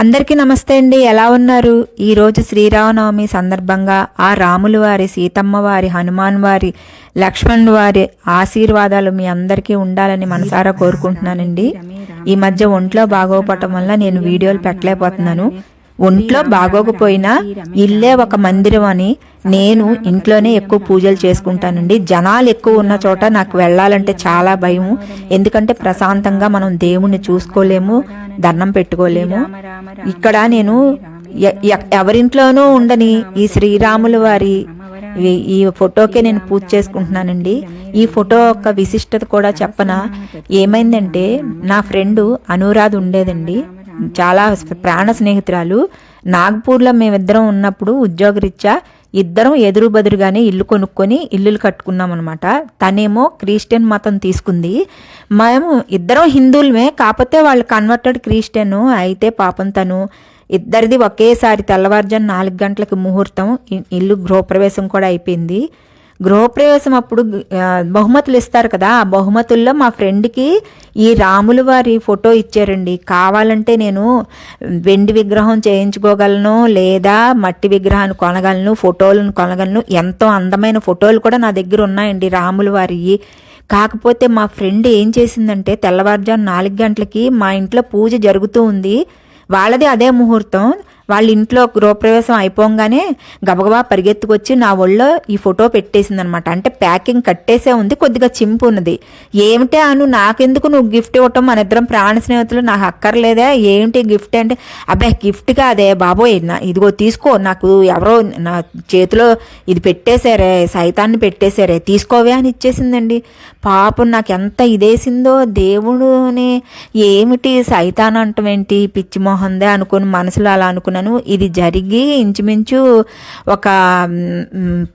అందరికీ నమస్తే అండి. ఎలా ఉన్నారు? ఈరోజు శ్రీరామనవమి సందర్భంగా ఆ రాములవారి వారి సీతమ్మ వారి హనుమాన్ వారి లక్ష్మణ్ వారి ఆశీర్వాదాలు మీ అందరికీ ఉండాలని మనసారా కోరుకుంటున్నానండి. ఈ మధ్య ఒంట్లో బాగోపడటం వల్ల నేను వీడియోలు పెట్టలేకపోతున్నాను. ఒంట్లో బాగోకపోయినా ఇల్లే ఒక మందిరం అని నేను ఇంట్లోనే ఎక్కువ పూజలు చేసుకుంటానండి. జనాలు ఎక్కువ ఉన్న చోట నాకు వెళ్ళాలంటే చాలా భయం. ఎందుకంటే ప్రశాంతంగా మనం దేవుణ్ణి చూసుకోలేము దండం పెట్టుకోలేము. ఇక్కడ నేను ఎవరింట్లోనూ ఉండని ఈ శ్రీరాముల వారి ఈ- ఈ ఫోటోకే నేను పూజ చేసుకుంటున్నానండి. ఈ ఫోటో యొక్క విశిష్టత కూడా చెప్పన? ఏమైందంటే నా ఫ్రెండ్ అనురాధ ఉండేదండి. చాలా ప్రాణ స్నేహితురాలు. నాగ్పూర్లో మేమిద్దరం ఉన్నప్పుడు ఉద్యోగరీత్యా ఇద్దరం ఎదురు బదురుగానే ఇల్లు కొనుక్కొని ఇల్లులు కట్టుకున్నాం అనమాట తనేమో క్రిస్టియన్ మతం తీసుకుంది. మేము ఇద్దరం హిందువులమే కాకపోతే వాళ్ళు కన్వర్టెడ్ క్రిస్టియన్ అయితే పాపం తను. ఇద్దరిది ఒకేసారి తెల్లవారుజాము నాలుగు గంటలకు ముహూర్తం ఇల్లు గృహప్రవేశం కూడా అయిపోయింది. గృహప్రవేశం అప్పుడు బహుమతులు ఇస్తారు కదా. ఆ బహుమతుల్లో మా ఫ్రెండ్కి ఈ రాములు వారి ఫోటో ఇచ్చారండి. కావాలంటే నేను వెండి విగ్రహం చేయించుకోగలను లేదా మట్టి విగ్రహాన్ని కొనగలను ఫోటోలను కొనగలను. ఎంతో అందమైన ఫోటోలు కూడా నా దగ్గర ఉన్నాయండి రాములు వారి. కాకపోతే మా ఫ్రెండ్ ఏం చేసిందంటే తెల్లవారుజాము నాలుగు గంటలకి మా ఇంట్లో పూజ జరుగుతూ ఉంది. వాళ్ళది అదే ముహూర్తం. వాళ్ళ ఇంట్లో గృహప్రవేశం అయిపోగానే గబగబా పరిగెత్తుకొచ్చి నా ఒళ్ళో ఈ ఫోటో పెట్టేసింది అనమాట అంటే ప్యాకింగ్ కట్టేసే ఉంది కొద్దిగా చింపు ఉన్నది. ఏమిటే అను నాకెందుకు నువ్వు గిఫ్ట్ ఇవ్వటం? మన ఇద్దరం ప్రాణ స్నేహితులు నాకు అక్కర్లేదా. ఏంటి గిఫ్ట్ అంటే అబ్బాయి గిఫ్ట్ కాదే బాబోయ్ నా ఇదిగో తీసుకో నాకు ఎవరో నా చేతిలో ఇది పెట్టేశారే సైతాన్ని పెట్టేశారే తీసుకోవే అని ఇచ్చేసిందండి. పాపం నాకు ఎంత ఇదేసిందో దేవుడుని. ఏమిటి సైతాన్ అంటమేంటి పిచ్చి మొహందే అనుకుని మనసులో అలా అనుకున్నాను ఇది జరిగి ఇంచుమించు ఒక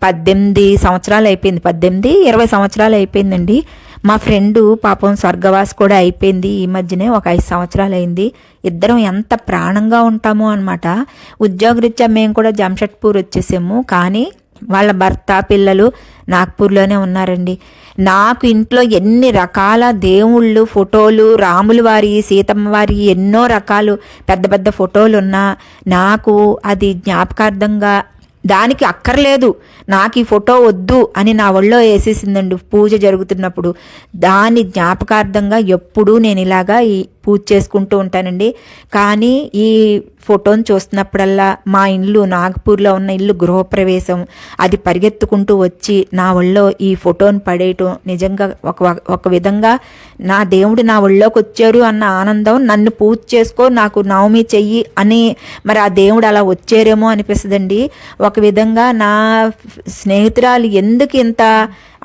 పద్దెనిమిది సంవత్సరాలు అయిపోయింది. పద్దెనిమిది ఇరవై సంవత్సరాలు అయిపోయిందండి. మా ఫ్రెండు పాపం స్వర్గవాస్ కూడా అయిపోయింది. ఈ మధ్యనే ఒక ఐదు సంవత్సరాలు అయింది. ఇద్దరం ఎంత ప్రాణంగా ఉంటామో అనమాట ఉద్యోగరీత్యా మేము కూడా జంషెడ్పూర్ వచ్చేసాము. కానీ వాళ్ళ భర్త పిల్లలు నాగ్పూర్లోనే ఉన్నారండి. నాకు ఇంట్లో ఎన్ని రకాల దేవుళ్ళు ఫోటోలు రాముల వారి సీతమ్మ వారి ఎన్నో రకాలు పెద్ద పెద్ద ఫోటోలు ఉన్నా నాకు అది జ్ఞాపకార్థంగా దానికి అక్కర్లేదు. నాకు ఈ ఫోటో వద్దు అని నా ఒళ్ళో వేసేసిందండి. పూజ జరుగుతున్నప్పుడు దాని జ్ఞాపకార్థంగా ఎప్పుడూ నేను ఇలాగా ఈ పూజ చేసుకుంటూ ఉంటానండి. కానీ ఈ ఫోటోని చూస్తున్నప్పుడల్లా మా ఇల్లు నాగపూర్లో ఉన్న ఇల్లు గృహప్రవేశం అది పరిగెత్తుకుంటూ వచ్చి నా ఒళ్ళో ఈ ఫోటోని పడేయటం నిజంగా ఒక ఒక విధంగా నా దేవుడు నా ఒళ్ళోకి వచ్చారు అన్న ఆనందం నన్ను పూజ చేసుకో నాకు నవమి చెయ్యి అని మరి ఆ దేవుడు అలా వచ్చారేమో అనిపిస్తుందండి. ఒక విధంగా నా స్నేహితురాలు ఎందుకు ఇంత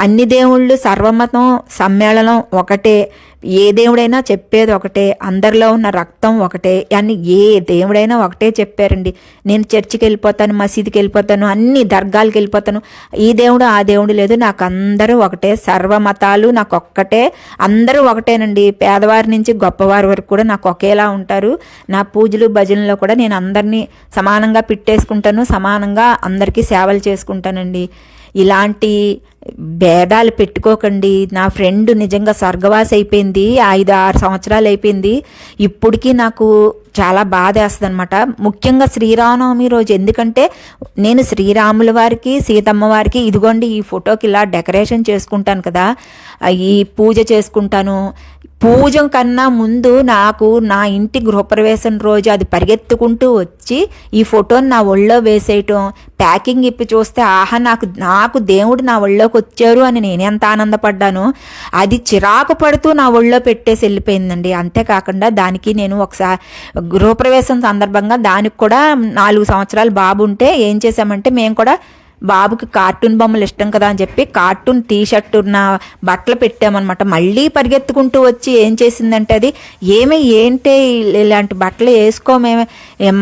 అన్ని దేవుళ్ళు సర్వమతం సమ్మేళనం ఒకటే. ఏ దేవుడైనా చెప్పేది ఒకటే. అందరిలో ఉన్న రక్తం ఒకటే. అని ఏ దేవుడైనా ఒకటే చెప్పారండి. నేను చర్చికి వెళ్ళిపోతాను మసీదుకి వెళ్ళిపోతాను అన్ని దర్గాలకు వెళ్ళిపోతాను. ఈ దేవుడు ఆ దేవుడు లేదు. నాకు అందరూ ఒకటే. సర్వమతాలు నాకు ఒక్కటే. అందరూ ఒకటేనండి. పేదవారి నుంచి గొప్పవారి వరకు కూడా నాకు ఒకేలా ఉంటారు. నా పూజలు భజనలో కూడా నేను అందరినీ సమానంగా పిట్టేసుకుంటాను. సమానంగా అందరికీ సేవలు చేసుకుంటానండి. ఇలాంటి భేదాలు పెట్టుకోకండి. నా ఫ్రెండ్ నిజంగా స్వర్గవాసి అయిపోయింది. ఐదు ఆరు సంవత్సరాలు అయిపోయింది. ఇప్పటికీ నాకు చాలా బాధ వేస్తుంది అనమాట ముఖ్యంగా శ్రీరామనవమి రోజు. ఎందుకంటే నేను శ్రీరాముల వారికి సీతమ్మ వారికి ఇదిగోండి ఈ ఫోటోకి ఇలా డెకరేషన్ చేసుకుంటాను కదా. ఈ పూజ చేసుకుంటాను. పూజ కన్నా ముందు నాకు నా ఇంటి గృహప్రవేశం రోజు అది పరిగెత్తుకుంటూ వచ్చి ఈ ఫోటోని నా ఒళ్ళో వేసేయటం ప్యాకింగ్ ఇప్పి చూస్తే ఆహా నాకు నాకు దేవుడు నా ఒళ్ళో వచ్చారు అని నేను ఎంత ఆనందపడ్డానో అది చిరాకు పడుతూ నా ఒళ్ళో పెట్టేసి వెళ్ళిపోయిందండి. అంతేకాకుండా దానికి నేను ఒకసారి గృహప్రవేశం సందర్భంగా దానికి కూడా నాలుగు సంవత్సరాలు బాబు ఉంటే ఏం చేశామంటే మేము కూడా బాబుకి కార్టూన్ బొమ్మలు ఇష్టం కదా అని చెప్పి కార్టూన్ టీ షర్ట్ ఉన్న బట్టలు పెట్టామన్నమాట. మళ్ళీ పరిగెత్తుకుంటూ వచ్చి ఏం చేసిందంటే అది ఏమి ఏంటి ఇలాంటి బట్టలు వేసుకోమేమే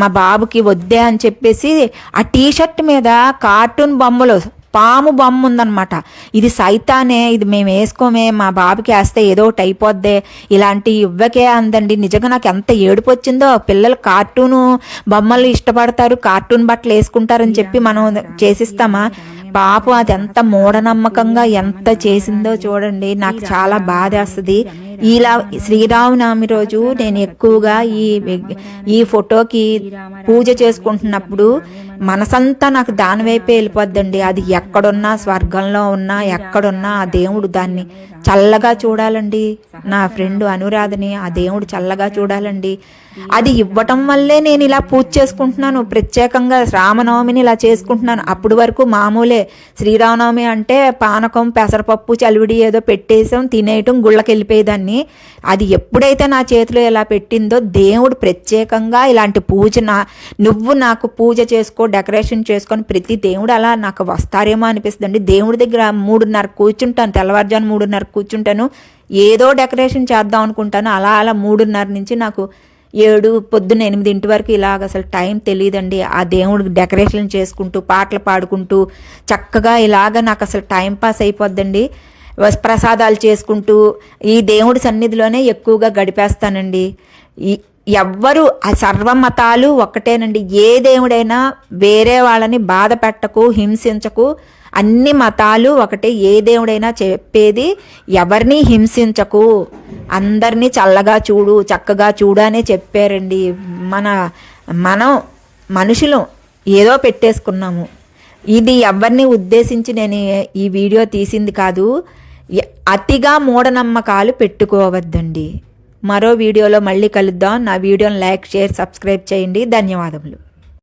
మా బాబుకి వద్దే అని చెప్పేసి ఆ టీ షర్ట్ మీద కార్టూన్ బొమ్మలు పాము బొమ్మ ఉందన్నమాట. ఇది సైతానే ఇది మేము వేసుకోమే మా బాబుకి వేస్తే ఏదో ఒకటి అయిపోద్దే. ఇలాంటి ఇవ్వకే అందండి. నిజంగా నాకు ఎంత ఏడుపు వచ్చిందో. పిల్లలు కార్టూను బొమ్మలు ఇష్టపడతారు కార్టూన్ బట్టలు వేసుకుంటారని చెప్పి మనం చేసిస్తామా? పాపం అది ఎంత మూఢనమ్మకంగా ఎంత చేసిందో చూడండి. నాకు చాలా బాధేస్తుంది ఇలా శ్రీరామనవమి రోజు నేను ఎక్కువగా ఈ ఈ ఫోటోకి పూజ చేసుకుంటున్నప్పుడు మనసంతా నాకు దాని వైపే వెళ్ళిపోద్దండి. అది ఎక్కడున్నా స్వర్గంలో ఉన్నా ఎక్కడున్నా ఆ దేవుడు దాన్ని చల్లగా చూడాలండి. నా ఫ్రెండ్ అనురాధని ఆ దేవుడు చల్లగా చూడాలండి. అది ఇవ్వటం వల్లే నేను ఇలా పూజ చేసుకుంటున్నాను. ప్రత్యేకంగా రామనవమిని ఇలా చేసుకుంటున్నాను. అప్పటి వరకు మామూలే. శ్రీరామనవమి అంటే పానకం పెసరపప్పు చలివిడి ఏదో పెట్టేసాం తినేయటం గుళ్ళకి వెళ్ళిపోయేదాన్ని అది ఎప్పుడైతే నా చేతిలో ఇలా పెట్టిందో దేవుడు ప్రత్యేకంగా ఇలాంటి పూజ నా నువ్వు నాకు పూజ చేసుకో డెకరేషన్ చేసుకొని ప్రతి దేవుడు అలా నాకు వస్తారేమో అనిపిస్తుంది దేవుడి దగ్గర మూడున్నర కూర్చుంటాను తెల్లవారుజాను మూడున్నర కూర్చుంటాను. ఏదో డెకరేషన్ చేద్దాం అనుకుంటాను. అలా అలా మూడున్నర నుంచి నాకు ఏడు పొద్దున్న ఎనిమిదింటి వరకు ఇలాగ అసలు టైం తెలియదండి ఆ దేవుడికి డెకరేషన్ చేసుకుంటూ పాటలు పాడుకుంటూ చక్కగా ఇలాగ నాకు అసలు టైం పాస్ అయిపోద్దండి. వస్- ప్రసాదాలు చేసుకుంటూ ఈ దేవుడి సన్నిధిలోనే ఎక్కువగా గడిపేస్తానండి. ఈ ఎవ్వరు ఆ సర్వమతాలు ఒక్కటేనండి. ఏ దేవుడైనా వేరే వాళ్ళని బాధ పెట్టకు హింసించకు అన్ని మతాలు ఒకటే ఏ దేవుడైనా చెప్పేది ఎవరిని హింసించకు. అందరినీ చల్లగా చూడు చక్కగా చూడు అనే చెప్పారండి. మన మనం మనుషులు ఏదో పెట్టేసుకున్నాము. ఇది ఎవరిని ఉద్దేశించి నేను ఈ వీడియో తీసింది కాదు అతిగా మూఢనమ్మకాలు పెట్టుకోవద్దండి. మరో వీడియోలో మళ్ళీ కలుద్దాం. నా వీడియోని లైక్ షేర్ సబ్స్క్రైబ్ చేయండి. ధన్యవాదములు.